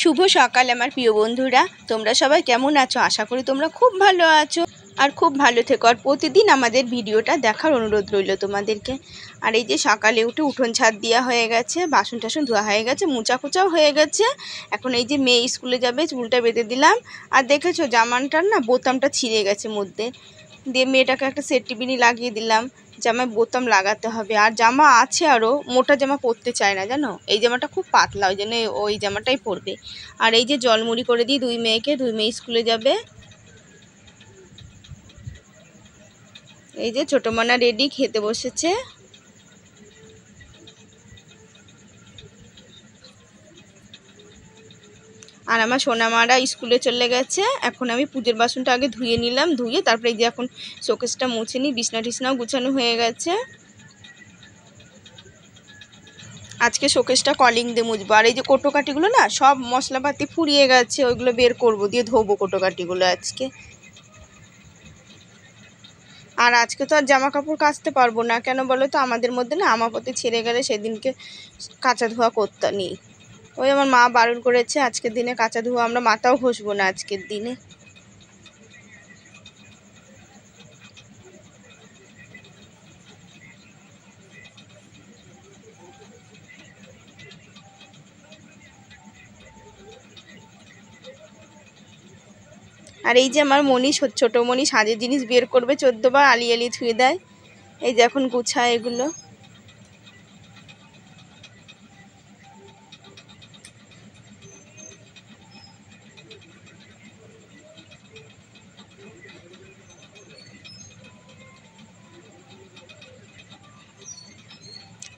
শুভ সকাল আমার প্রিয় বন্ধুরা। তোমরা সবাই কেমন আছো? আশা করি তোমরা খুব ভালো আছো আর খুব ভালো থেকো। আর প্রতিদিন আমাদের ভিডিওটা দেখার অনুরোধ রইল তোমাদেরকে। আর এই যে সকালে উঠে উঠোন ছাদ দেওয়া হয়ে গেছে, বাসন টাসন ধোয়া হয়ে গেছে মোচা কোচাও হয়ে গেছে। এখন এই যে মেয়ে স্কুলে যাবে, চুলটা বেঁধে দিলাম। আর দেখেছ জামানটার না বোতামটা ছিঁড়ে গেছে মধ্যে। দিয়ে মেয়েটাকে একটা সেট টিবিনি লাগিয়ে দিলাম। জামায় বোতাম লাগাতে হবে। আর জামা আছে আরও মোটা জামা পরতে চায় না, জানো? এই জামাটা খুব পাতলা, ওই জন্য ওই জামাটাই পরবে। আর এই যে জলমুড়ি করে দিই দুই মেয়েকে, দুই মেয়ে স্কুলে যাবে। এই যে ছোটো মানা রেডি, খেতে বসেছে। আর আমার সোনামারা স্কুলে চলে গেছে। এখন আমি পুজোর বাসনটা আগে ধুয়ে নিলাম, ধুয়ে তারপরে এই যে এখন শোকেসটা মুছে নিই, বিছনা টিছনাও গুছানো হয়ে গেছে। আজকে শোকেসটা কলিং দিয়ে মুছবো। আর এই যে কোটোকাটিগুলো না, সব মশলাপাতি ফুরিয়ে গেছে, ওইগুলো বের করব, দিয়ে ধোবো কোটোকাটিগুলো আজকে। আর আজকে তো আর জামা কাপড় কাচতে পারব না, কেন বলো তো? আমাদের মধ্যে না, আমাপতি ছেড়ে গেলে সেদিনকে কাঁচা ধোয়া করতে নেই। ওই আমার মা বারণ করেছে, আজকের দিনে কাঁচা ধোয়া আমরা মাথাও ঘষবো না আজকের দিনে। আর এই যে আমার মনি ছোটো মনি সাজের জিনিস বের করবে, চোদ্দোবার আলি আলি ধুয়ে দেয়। এই যে এখন গুছায় এগুলো।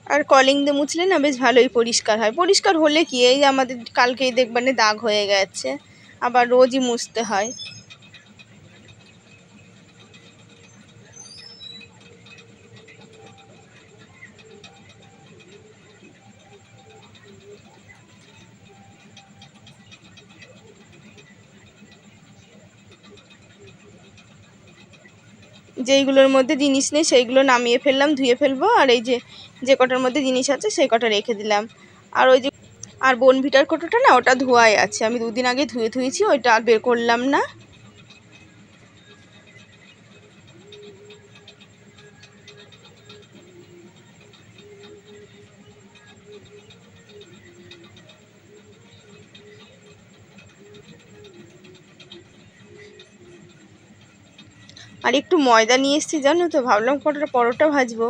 আর কলিং দিয়ে মুছলে না বেশ ভালোই পরিষ্কার হয়। পরিষ্কার হলে কি, এই আমাদের কালকেই দেখবানে দাগ হয়ে গেছে, আবার রোজই মুছতে হয়। যেইগুলোর মধ্যে জিনিস নেই, সেইগুলো নামিয়ে ফেললাম, ধুয়ে ফেলব, আর এই যে যে কটার মধ্যে জিনিস আছে সেই কটা রেখে দিলাম। আর ওই যে আর বনভিটার কোটোটা না, ওটা ধোয়াই আছে। আমি দুদিন আগে ধুয়ে ধুয়েছি, ওইটা আর বের করলাম না। আর একটু ময়দা নিয়ে এসেছি, জানো তো। ভাবলাম কটা পরোটা ভাজবো।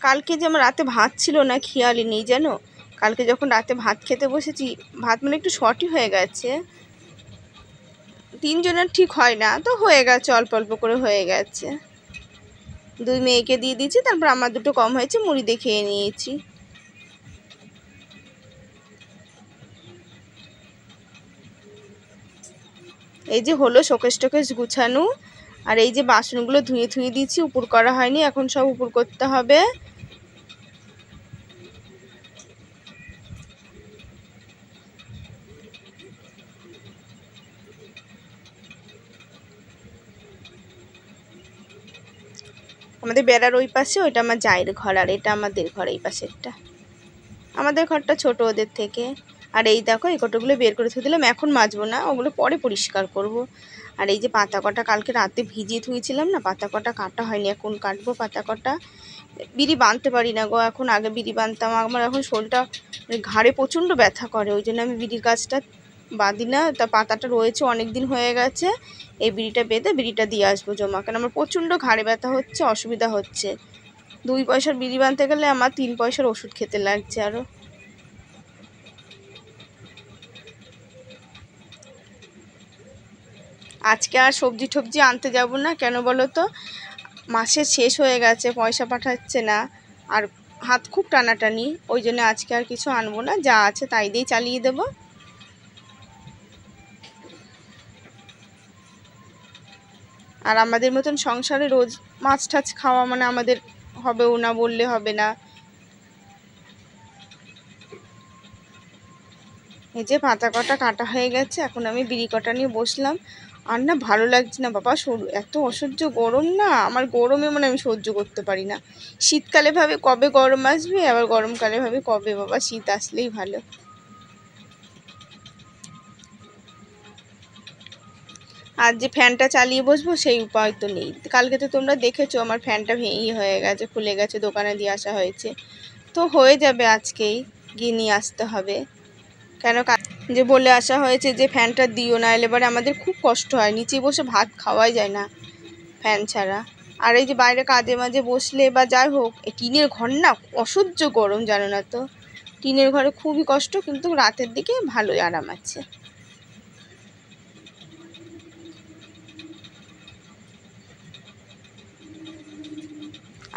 কালকে যে আমার রাতে ভাত ছিল না, খেয়ালই নেই জানো কালকে যখন রাতে ভাত খেতে বসেছি, ভাত মানে একটু শর্টই হয়ে গেছে। তিনজনের ঠিক হয় না, তো হয়ে গেছে, অল্প অল্প করে হয়ে গেছে। দুই মেয়েকে দিয়ে দিয়েছি, তারপর আমার দুটো কম হয়েছে, মুড়ি দিয়ে খেয়ে নিয়েছি। এই যে হলো শোকেশ টোকেশ গুছানো, আর এই যে বাসনগুলো ধুয়ে ধুয়ে দিয়েছি, উপর করা হয়নি, এখন সব উপর করতে হবে। আমাদের বেড়ার ওই পাশে, ওইটা আমার জায়ের ঘর, আর এটা আমাদের ঘর এই পাশেরটা। আমাদের ঘরটা ছোট ওদের থেকে। আর এই দেখো, এই কটোগুলো বের করে থুয়ে দিলাম, এখন মাজবো না, ওগুলো পরে পরিষ্কার করব। আর এই যে পাতা কটা কালকে রাতে ভিজিয়ে থুয়েছিলাম না, পাতা কটা কাটা হয়নি, এখন কাটবো পাতা কটা। বিড়ি বাঁধতে পারি না গো, এখন আগে বিড়ি বাঁধতাম, আমার এখন শোলটা মানে ঘাড়ে প্রচণ্ড ব্যথা করে, ওই জন্য আমি বিড়ির গাছটা বাঁধি না, তা পাতাটা রয়েছে অনেক দিন হয়ে গেছে। এই বিড়িটা বেঁধে বিড়িটা দিয়ে আসব জমা। কারণ আমার প্রচণ্ড ঘাড়ে ব্যথা হচ্ছে, অসুবিধা হচ্ছে। দুই পয়সার বিড়ি বাঁধতে গেলে আমার তিন পয়সার ওষুধ খেতে লাগছে আরও আজকে আর সবজি টবজি আনতে যাব না, কেন বলো তো? মাসের শেষ হয়ে গেছে, পয়সা পাঠাচ্ছে না। আর হাত খুব টানাটানি, ওই জন্য আজকে আর কিছু আনব না, যা আছে তাই দিয়েই চালিয়ে দেবো। আর আমাদের মতন সংসারে রোজ মাছ টাছ খাওয়া মানে আমাদের হবেও না, বললে হবে না। এই যে পাতা কটা কাটা হয়ে গেছে, এখন আমি বিড়ি কটা নিয়ে বসলাম। আর না ভালো লাগছে না বাবা, সরু এত অসহ্য গরম না, আমার গরমে মানে আমি সহ্য করতে পারি না। শীতকালে ভাবে কবে গরম আসবে, আবার গরমকালে ভাবে কবে বাবা শীত আসলেই ভালো। আর যে ফ্যানটা চালিয়ে বসবো সেই উপায় তো নেই। কালকে তো তোমরা দেখেছ আমার ফ্যানটা ভেঙে হয়ে গেছে, খুলে গেছে, দোকানে দিয়ে আসা হয়েছে। তো হয়ে যাবে আজকেই গিয়ে নিয়ে আসতে হবে। কেন যে বলে আসা হয়েছে যে ফ্যানটা দিও না, এলে এবারে আমাদের খুব কষ্ট হয়। নিচে বসে ভাত খাওয়াই যায় না ফ্যান ছাড়া। আর এই যে বাইরে কাজে মাঝে বসলে বা যাই হোক টিনের ঘর না অসহ্য গরম, জানো না তো? টিনের ঘরে খুবই কষ্ট, কিন্তু রাতের দিকে ভালোই আরাম আছে।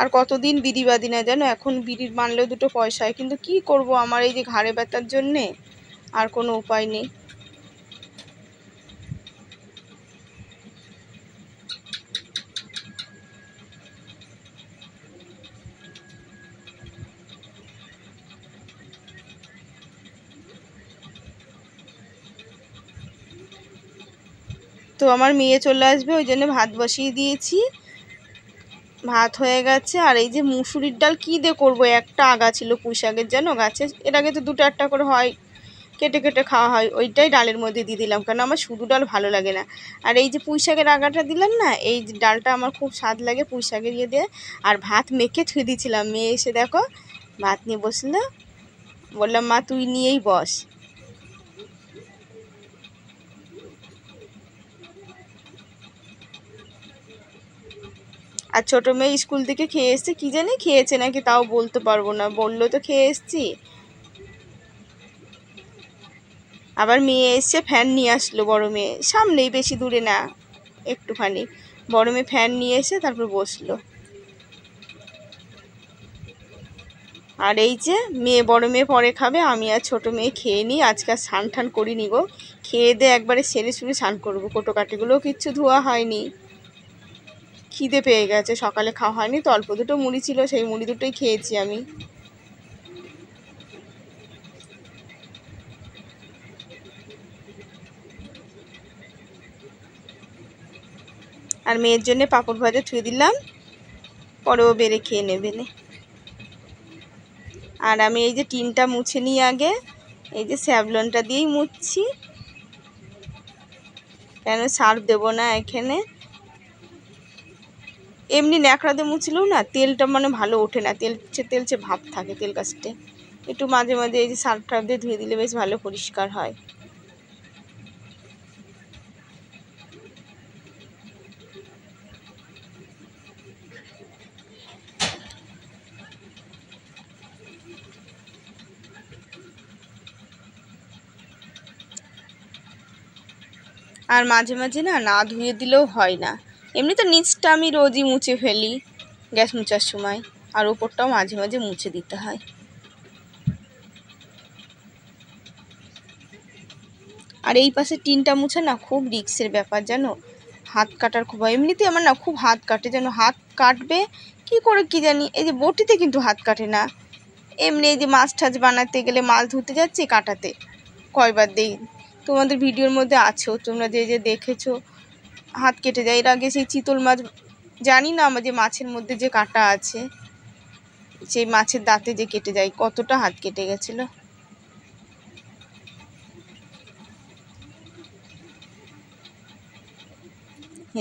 আর কতদিন বিড়ি বাদি না জানো? এখন বিড়ির মানলেও দুটো পয়সা হয়। কিন্তু কি করব আমার এই যে ঘাড়ে ব্যথার জন্যে? আর কোনো উপায় নেই। তো আমার মেয়ে চলে আসবে, ওই জন্য ভাত বসিয়ে দিয়েছি। ভাত হয়ে গেছে, আর এই যে মুসুরির ডাল কী দিয়ে করব? একটা আগা ছিল পুঁই শাকের জানো গাছে, এর আগে তো দুটো একটা করে হয়, কেটে কেটে খাওয়া হয়, ওইটাই ডালের মধ্যে দিয়ে দিলাম কারণ আমার শুধু ডাল ভালো লাগে না। আর এই যে পুঁই শাকের আগাটা দিলাম না, এই ডালটা আমার খুব স্বাদ লাগে পুঁই শাকের ইয়ে দিয়ে, আর ভাত মেখে থুয়ে দিয়েছিলাম, মেয়ে এসে দেখো ভাত নিয়ে বসল, বললাম, মা, তুই নিয়েই বস। আর ছোটো মেয়ে স্কুল থেকে খেয়ে এসছে, কী জানি খেয়েছে নাকি তাও বলতে পারব না। বলল তো খেয়ে এসছি। আবার মেয়ে এসছে ফ্যান নিয়ে আসলো বড় মেয়ে। সামনেই বেশি দূরে না, একটুখানি। বড় মেয়ে ফ্যান নিয়ে এসে তারপর বসল। আর এই যে, মেয়ে বড় মেয়ে পরে খাবে, আমি আর ছোটো মেয়ে খেয়ে নিই। আজকে আর স্নান টান করিনি গো। খেয়ে দিয়ে একবারে সেরে সুরে স্নান করব। কোটোকাটিগুলোও কিচ্ছু ধোয়া হয়নি। খিদে পেয়ে গেছে, সকালে খাওয়া হয়নি তো অল্প দুটো মুড়ি ছিল, সেই মুড়ি দুটোই খেয়েছি আমি। আর মেয়ের জন্য পাঁপড় ভাজা থুয়ে দিলাম পরেও বেড়ে খেয়ে নেবে। আর আমি এই যে টিনটা মুছে নিই আগে, এই যে স্যাভলনটা দিয়েই মুছছি। কেন সার্ফ দেবো না এখানে? এমনি ন্যাকড়াতে মুছলেও না তেলটা মানে ভালো ওঠে না। তেলচে তেলচে ভাব থাকে তেল কাছটে একটু মাঝে মাঝে এই যে সার্ফ টার্ফ দিয়ে ধুয়ে দিলে বেশ ভালো পরিষ্কার হয়। আর মাঝে মাঝে না না ধুয়ে দিলেও হয় না। এমনি তো নিচটা আমি রোজই মুছে ফেলি গ্যাস মুছার সময়, আর ওপরটাও মাঝে মাঝে মুছে দিতে হয়। আর এই পাশে টিনটা মুছে না খুব রিক্সের ব্যাপার জানো? হাত কাটার খুব হয় এমনিতে আমার না খুব হাত কাটে যেন হাত কাটবে কি করে কি জানি? এই যে বটিতে কিন্তু হাত কাটে না। এমনি এই যে মাছ টাছ বানাতে গেলে মাছ ধুতে যাচ্ছি কাটাতে। কয়বার দেই? তোমাদের ভিডিওর মধ্যে আছো তোমরা যে যে দেখেছ হাত কেটে যায়। এর আগে সেই চিতল মাছ, জানি না আমার যে মাছের মধ্যে যে কাটা আছে, সেই মাছের দাঁতে যে কেটে যায়, কতটা হাত কেটে গেছিল।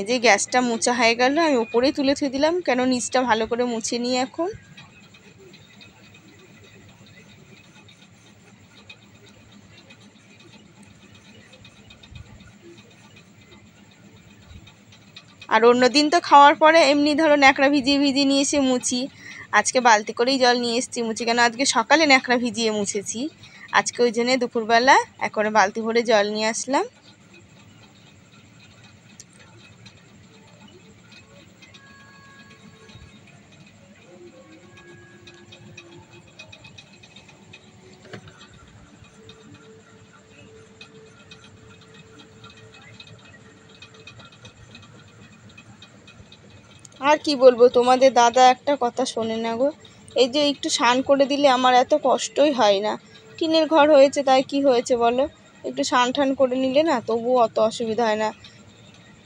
যে গ্যাসটা মোছা হয়ে গেল, আমি ওপরেই তুলে থুয়ে দিলাম, কেন নিচটা ভালো করে মুছে নিই এখন? আর অন্য দিন তো খাওয়ার পরে এমনি ধরো ন্যাকড়া ভিজিয়ে ভিজিয়ে নিয়ে এসে মুছি। আজকে বালতি করেই জল নিয়ে এসেছি মুছি। কেন আজকে সকালে ন্যাকড়া ভিজিয়ে মুছেছি। আজকে ওই জন্যে দুপুরবেলা একবারে বালতি ভরে জল নিয়ে আসলাম। আর কি বলব, তোমাদের দাদা একটা কথা শোনে না গো। এই যে একটু স্নান করে দিলে আমার এত কষ্টই হয় না। টিনের ঘর হয়েছে তাই কি হয়েছে বলো? একটু স্নান টান করে নিলে না তবুও অত অসুবিধা হয় না।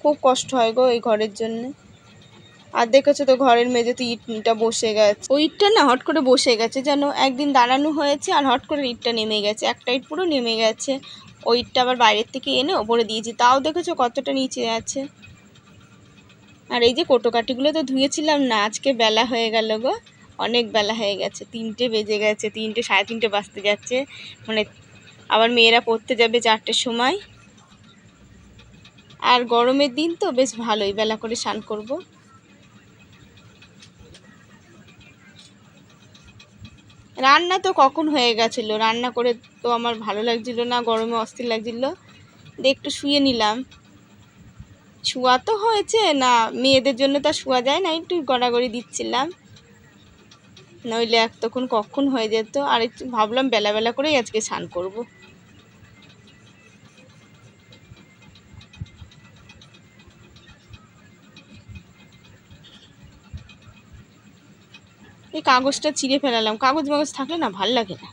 খুব কষ্ট হয় গো এই ঘরের জন্যে। আর দেখেছ তো ঘরের মেঝেতে ইটটা বসে গেছে। ওই ইটটা না হট করে বসে গেছে, যেন একদিন দাঁড়ানো হয়েছে আর হট করে ইটটা নেমে গেছে। একটা ইট পুরো নেমে গেছে। ওইটা আবার বাইরের থেকে এনে ওপরে দিয়েছি। তাও দেখেছ কতটা নিচে আছে। আর এই যে কোটোকাটিগুলো তো ধুয়েছিলাম না, আজকে বেলা হয়ে গেল গো। অনেক বেলা হয়ে গেছে, তিনটে বেজে গেছে, তিনটে, সাড়ে তিনটে বাজতে যাচ্ছে। মানে আবার মেয়েরা পড়তে যাবে চারটের সময়। আর গরমের দিন তো বেশ ভালোই, বেলা করে স্নান করব। রান্না তো কখন হয়ে গেছিল? রান্না করে তো আমার ভালো লাগছিল না, গরমে অস্থির লাগছিল। দিয়ে একটু শুয়ে নিলাম। শুয়া তো হয়েছে, না, মেয়েদের জন্য তো শোয়া যায় না, একটু গড়াগড়ি দিচ্ছিলাম। নইলে এক তখন কখন হয়ে যেত, আর একটু ভাবলাম বেলা বেলা করেই আজকে স্নান করব। এই কাগজটা চিড়ে ফেলালাম, কাগজ মাগজ থাকলে না ভালো লাগে না।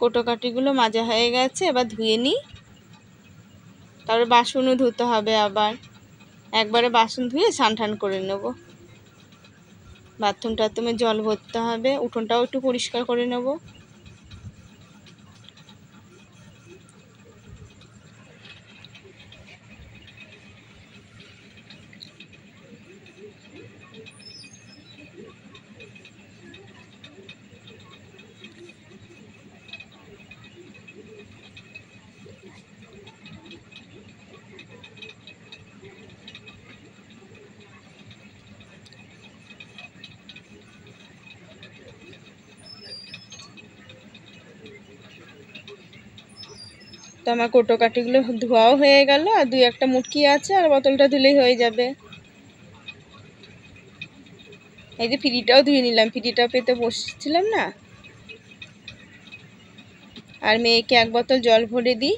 কোটোকাটিগুলো মাজা হয়ে গেছে, এবার ধুয়ে নিই। তারপরে বাসনও ধুতে হবে আবার। একবারে বাসন ধুয়ে স্নান টান করে নেব। বাথরুম টাথরুমে জল ভরতে হবে, উঠোনটাও একটু পরিষ্কার করে নেব। আমার কোটোকাটিগুলো ধোয়াও হয়ে গেল আর দুই একটা মুটকি আছে আর বোতলটা ধুলেই হয়ে যাবে। এই যে ফিরিটাও ধুয়ে নিলাম ফিরিটাও পেতে বসছিলাম না। আর মেয়েকে এক বোতল জল ভরে দিই।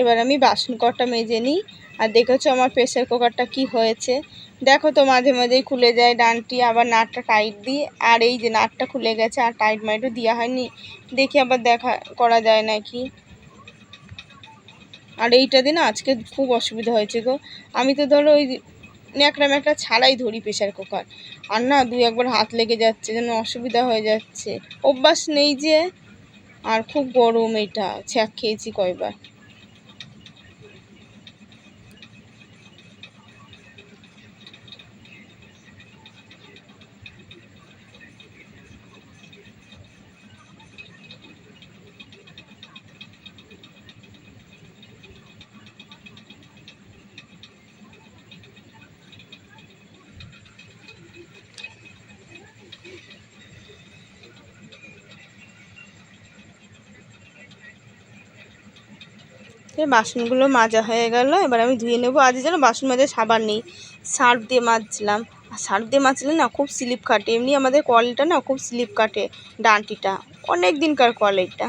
এবার আমি বাসন কটা মেজে নিই। আর দেখেছ আমার প্রেসার কুকারটা কি হয়েছে? দেখো তো মাঝে মাঝেই খুলে যায় ডানটি, আবার নাটটা টাইট দিই। আর এই যে নাটটা খুলে গেছে, আর টাইট মাইটও দেওয়া হয়নি। দেখি আবার দেখা করা যায় নাকি? আর এইটা দিন আজকে খুব অসুবিধা হয়েছে গো। আমি তো ধরো ওই ন্যাকড়া ম্যাকড়া ছাড়াই ধরি প্রেশার কুকার। আর না দুই একবার হাত লেগে যাচ্ছে, যেন অসুবিধা হয়ে যাচ্ছে। অভ্যাস নেই যে, আর খুব গরম এইটা ছ্যাক খেয়েছি কয়বার। বাসনগুলো মাজা হয়ে গেল। এবার আমি ধুয়ে নেব। আজ যেন বাসন মাজা সাবান নেই। সার্ফ দিয়ে মাজছিলাম আর সার্ফ দিয়ে মাজলে না খুব স্লিপ কাটে। এমনি আমাদের কলটা না খুব স্লিপ কাটে ডানটিটা। অনেক দিনকার কল এটা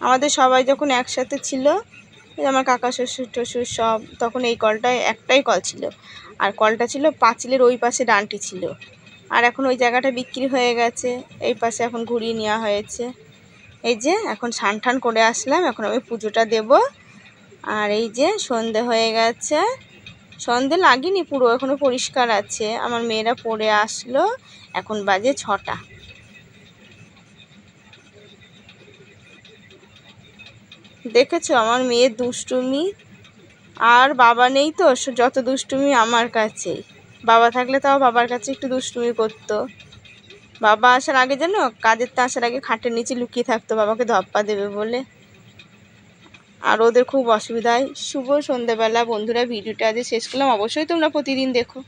আমাদের সবাই যখন একসাথে ছিল আমার কাকা, শ্বশুর, টশুর সব, তখন এই কলটায় একটাই কল ছিল। আর কলটা ছিল পাঁচিলের ওই পাশে ডানটি ছিল। আর এখন ওই জায়গাটা বিক্রি হয়ে গেছে। এই পাশে এখন ঘুরিয়ে নেওয়া হয়েছে। এই যে, এখন স্নান টান করে আসলাম, এখন আমি পুজোটা দেব। আর এই যে, সন্ধে হয়ে গেছে। সন্ধে লাগেনি পুরো এখনও পরিষ্কার আছে। আমার মেয়েরা পড়ে আসলো, এখন বাজে ছটা। দেখেছ, আমার মেয়ের দুষ্টুমি, আর বাবা নেই তো যত দুষ্টুমি আমার কাছেই। বাবা থাকলে তাও বাবার কাছে একটু দুষ্টুমি করতো। বাবা আসার আগে যেন কাজের তো আসার আগে খাটের নিচে লুকিয়ে থাকতো, বাবাকে ধপ্পা দেবে বলে। আর ওদের খুব অসুবিধা হয় শুভ সন্ধ্যেবেলা। বন্ধুরা, ভিডিওটা আজ শেষ করলাম। অবশ্যই তোমরা প্রতিদিন দেখো।